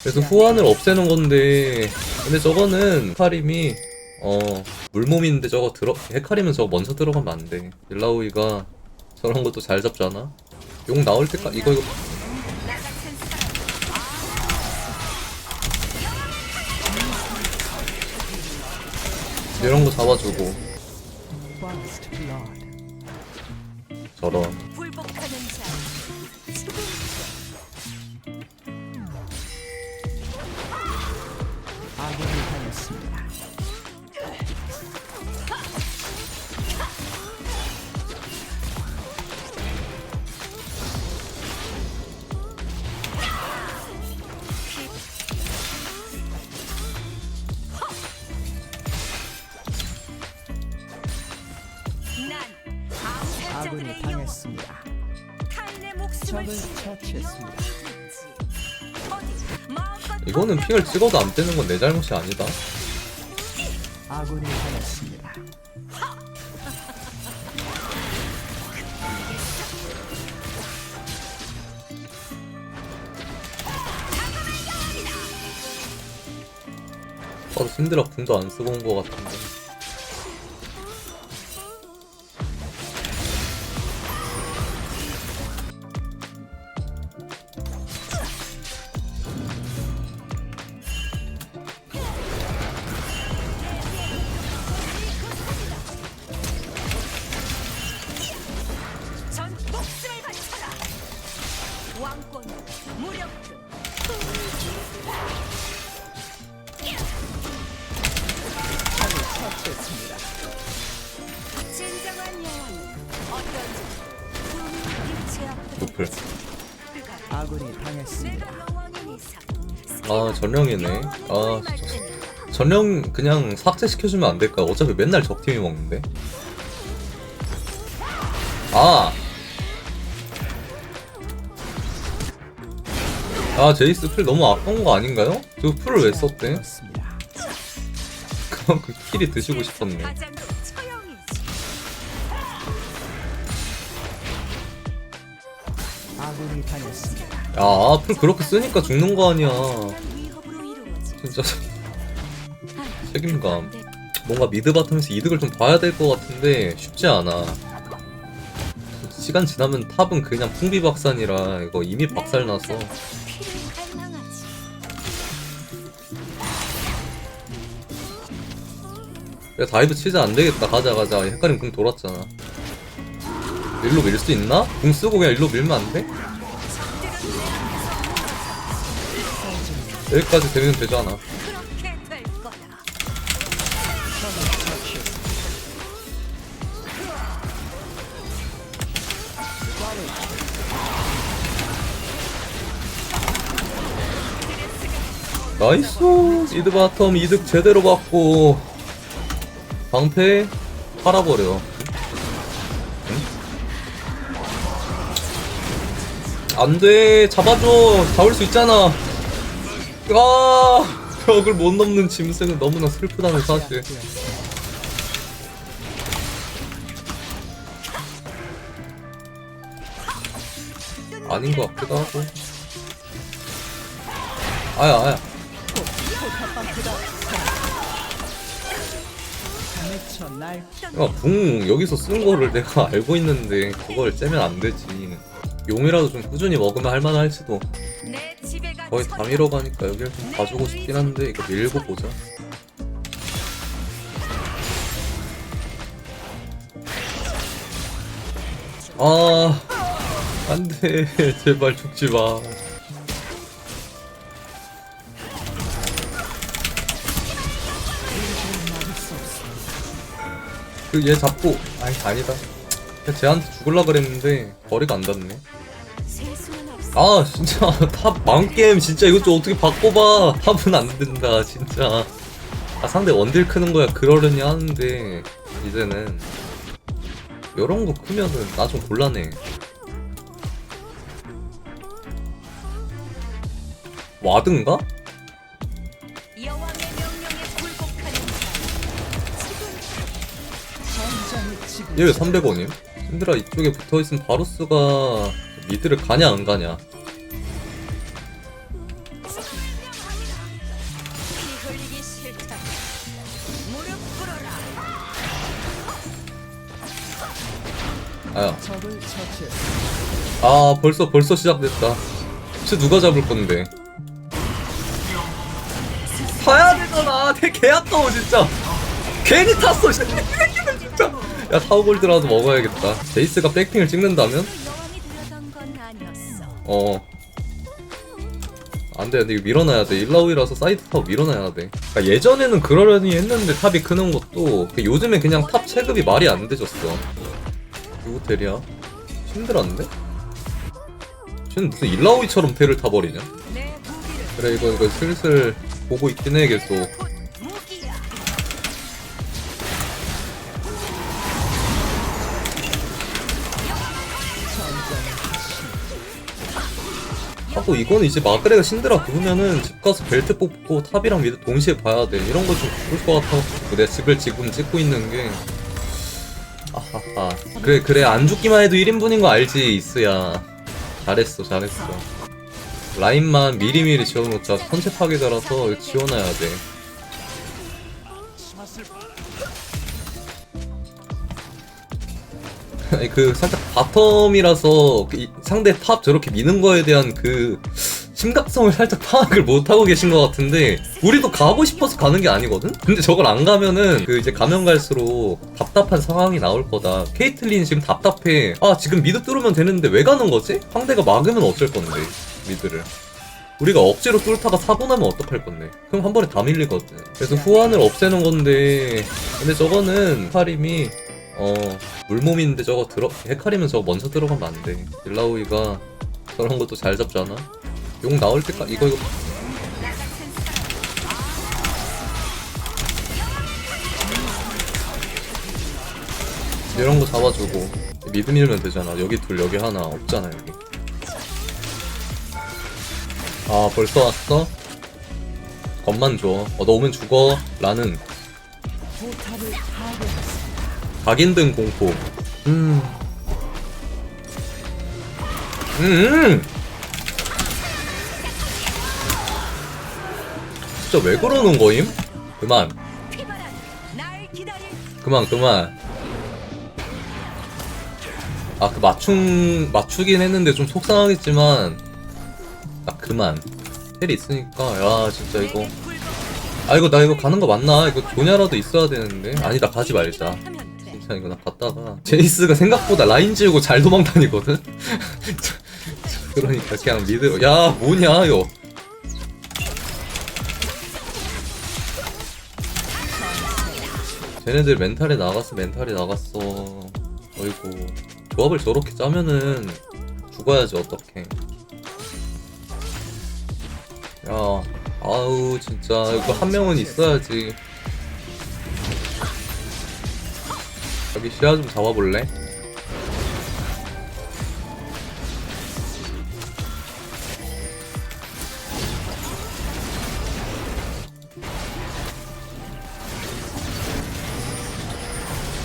그래서 후환을 없애는 건데. 근데 저거는 헤카림이 어 물몸인데 저거 들어 헤카림은 저거 먼저 들어가면 안돼. 일라우이가 저런 것도 잘 잡잖아. 용 나올 때까지 이거 이거. 이런 거 잡아주고. 저런 아군이 당했습니다. 적을 처치했습니다. 이거는 핑을 찍어도 안 뜨는 건 내 잘못이 아니다 아군이 당했습니다. 나도 신드라 궁도 안 쓰고 온 거 같은데 노플 아군이 당했습니다. 아 전령이네 아 진짜 전령 그냥 삭제시켜주면 안 될까 어차피 맨날 적팀이 먹는데 아! 아 제이스 풀 너무 아까운 거 아닌가요? 그 풀을 왜 썼대? 그만큼 킬이 드시고 싶었네 아군이 당했습니다. 야, 풀 그렇게 쓰니까 죽는 거 아니야. 진짜 책임감. 뭔가 미드 바텀에서 이득을 좀 봐야 될 것 같은데 쉽지 않아. 시간 지나면 탑은 그냥 풍비박산이라 이거 이미 박살나서. 야 다이브 치자 안 되겠다 가자 가자 헷갈림 궁 돌았잖아. 일로 밀 수 있나? 궁 쓰고 그냥 일로 밀면 안 돼? 여기까지 되면 되잖아. 나이스 미드 바텀 이득 제대로 받고 방패 팔아버려 안돼. 잡아줘. 잡을 수 있잖아. 아 벽을 못 넘는 짐승은 너무나 슬프다는 사실. 아닌 것 같기도 하고. 아야 아야. 야, 궁 여기서 쓴 거를 내가 알고 있는데 그걸 째면 안 되지. 용이라도 좀 꾸준히 먹으면 할만할지도. 거의 다 천- 밀어가니까 여기를 좀 봐주고 싶긴 한데 이거 밀고 보자. 아, 안 돼. 제발 죽지 마. 그 얘 잡고 아이 아니다. 쟤한테 죽을라 그랬는데 거리가 안 닿네. 아 진짜 탑 망게임 진짜 이것 좀 어떻게 바꿔봐 탑은 안 된다 진짜 아 상대 원딜 크는 거야 그러려니 하는데 이제는 요런 거 크면은 나 좀 곤란해 와든가? 얘 왜 300원임? 힘들어. 이쪽에 붙어있으면 바루스가 미드를 가냐 안 가냐. 아야. 아 벌써 벌써 시작됐다. 혹시 누가 잡을 건데? 봐야 되잖아. 되게 아까워 진짜. 괜히 탔어 야 타워골드라도 먹어야겠다. 제이스가 백핑을 찍는다면? 어. 안돼 안돼. 이거 밀어놔야 돼. 일라우이라서 사이드 타워 밀어놔야 돼. 그러니까 예전에는 그러려니 했는데 탑이 크는 것도 그 요즘에 그냥 탑 체급이 말이 안 되졌어. 누구 텔이야? 힘들었는데? 쟤는 무슨 일라우이처럼 텔을 타버리냐? 그래 이거 이거 슬슬 보고 있긴 해 계속 하고 이거는 이제 마그레가 신드라 부르면은 집 가서 벨트 뽑고 탑이랑 미드 동시에 봐야 돼. 이런 거좀 그럴 것 같아가지고 내 집을 지금 찍고 있는 게. 아하하. 그래 그래. 안 죽기만 해도 1인분인 거 알지 이스야. 잘했어 잘했어. 라인만 미리미리 지어놓자. 선체 파괴자라서 지워놔야 돼 아니 그 살짝 바텀이라서 상대 탑 저렇게 미는 거에 대한 그 심각성을 살짝 파악을 못 하고 계신 것 같은데 우리도 가고 싶어서 가는 게 아니거든. 근데 저걸 안 가면은 그 이제 가면 갈수록 답답한 상황이 나올 거다. 케이틀린 지금 답답해. 아 지금 미드 뚫으면 되는데 왜 가는 거지? 상대가 막으면 어쩔 건데 미드를. 우리가 억지로 뚫다가 사고 나면 어떡할 건데? 그럼 한 번에 다 밀리거든. 그래서 후환을 없애는 건데, 근데 저거는 카림이 어 물몸인데 저거 들어 헤카리면 저거 먼저 들어가면 안 돼. 일라우이가 저런 것도 잘 잡잖아. 용 나올 때까지 이거 이거 이런 거 잡아주고 미드 밀면 되잖아. 여기 둘 여기 하나 없잖아 여기. 아 벌써 왔어? 겁만 줘. 어, 너 오면 죽어. 라는 각인등 공포. 음. 음. 진짜 왜 그러는 거임? 그만. 그만 그만. 아 그 맞춤 맞추긴 했는데 좀 속상하겠지만 아 그만. 텔이 있으니까 야 진짜 이거 아 이거 나 이거 가는 거 맞나? 이거 조냐라도 있어야 되는데 아니 나 가지 말자. 하면 돼. 진짜 이거 나. 갔다가 제이스가 생각보다 라인 지우고 잘 도망다니거든? 그러니까 그냥 미드 야 뭐냐 이거. 쟤네들 멘탈이 나갔어 멘탈이 나갔어. 어이구. 조합을 저렇게 짜면은 죽어야지 어떡해. 야 아우 진짜. 이거 한 명은 있어야지 여기 시야 좀 잡아볼래?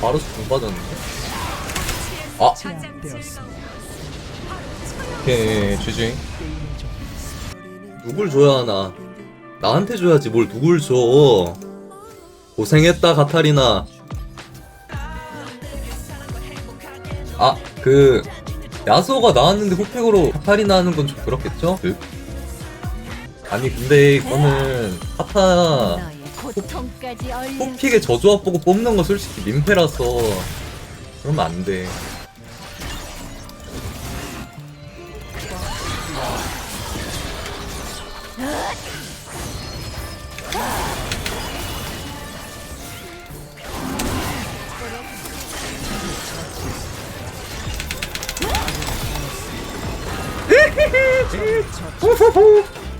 바로 중 빠졌는데? 아! 오케이 GG 누굴 줘야 하나 나한테 줘야지 뭘 누굴 줘 고생했다 가타리나 아 그 야소가 나왔는데 호픽으로 카타리나 하는 건 좀 그렇겠죠? 그? 아니 근데 이거는 카타 호픽의 저조합 보고 뽑는 거 솔직히 민폐라서 그러면 안 돼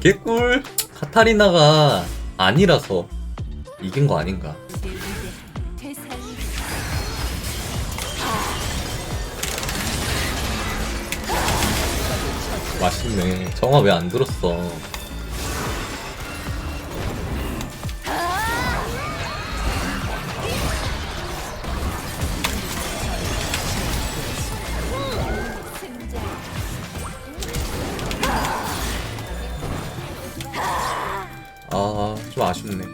개꿀. 카타리나가 아니라서 이긴 거 아닌가? 맛있네. 정화 왜안 들었어 아좀 아쉽네.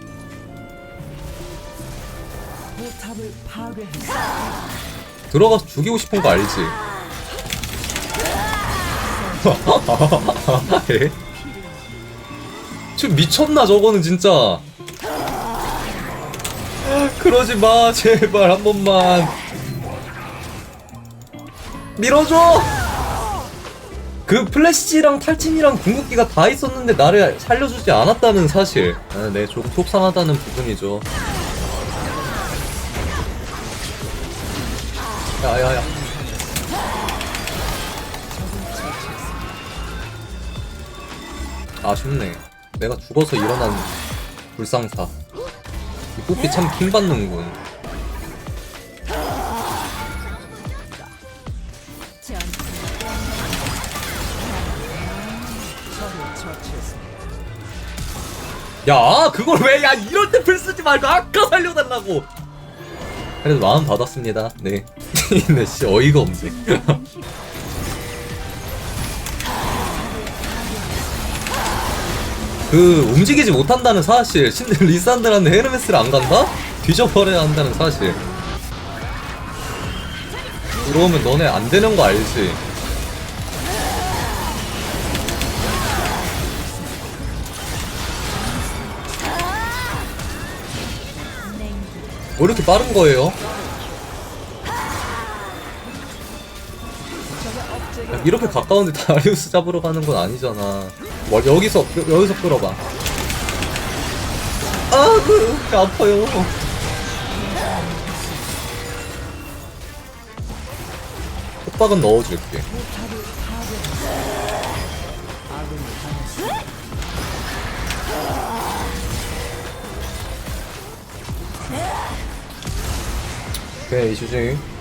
들어가서 죽이고 싶은 거 알지? 에? 지금 미쳤나 저거는 진짜 그러지 마 제발 한 번만 밀어줘 그 플래시랑 탈진이랑 궁극기가 다 있었는데 나를 살려주지 않았다는 사실. 아, 네 조금 속상하다는 부분이죠. 야야야. 아쉽네. 내가 죽어서 일어난 불상사. 이 뽀삐 참 킹받는군 야 그걸 왜 야 이럴 때풀 쓰지 말고 아까 살려달라고. 그래도 마음 받았습니다. 네. 근데 씨 어이가 없네. 그 움직이지 못한다는 사실. 신들 리산드라는 헤르메스를 안 간다? 뒤져버려야 한다는 사실. 들어오면 너네 안 되는 거 알지? 왜 이렇게 빠른 거예요? 야, 이렇게 가까운데 다리우스 잡으러 가는 건 아니잖아. 뭐, 여기서 여- 여기서 끌어봐. 아, 그 아파요. 호박은 넣어줄게. 오케이, 슈징.